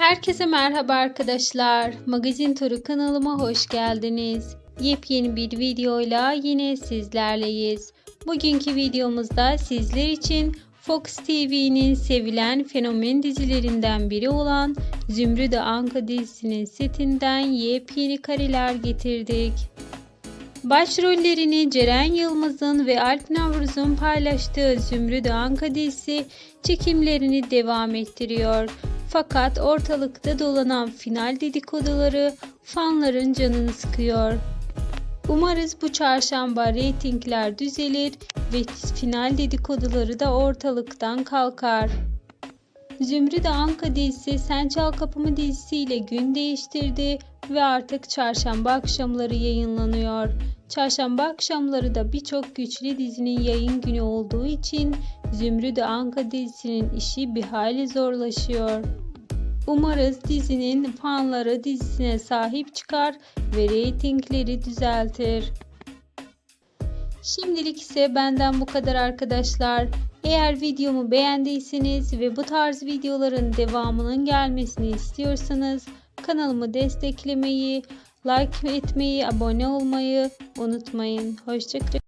Herkese merhaba arkadaşlar. Magazin Turu kanalıma hoş geldiniz. Yepyeni bir videoyla yine sizlerleyiz. Bugünkü videomuzda sizler için Fox TV'nin sevilen fenomen dizilerinden biri olan Zümrüdü Anka dizisinin setinden yepyeni kareler getirdik. Başrollerini Ceren Yılmaz'ın ve Alp Navruz'un paylaştığı Zümrüdü Anka dizisi çekimlerini devam ettiriyor. Fakat ortalıkta dolanan final dedikoduları fanların canını sıkıyor. Umarız bu çarşamba reytingler düzelir ve final dedikoduları da ortalıktan kalkar. Zümrüt Anka dizisi Sen Çal Kapımı dizisiyle gün değiştirdi ve artık çarşamba akşamları yayınlanıyor. Çarşamba akşamları da birçok güçlü dizinin yayın günü olduğu için Zümrüt Anka dizisinin işi bir hayli zorlaşıyor. Umarız dizinin fanları dizisine sahip çıkar ve reytingleri düzeltir. Şimdilik ise benden bu kadar arkadaşlar. Eğer videomu beğendiyseniz ve bu tarz videoların devamının gelmesini istiyorsanız kanalımı desteklemeyi, like etmeyi, abone olmayı unutmayın. Hoşçakalın.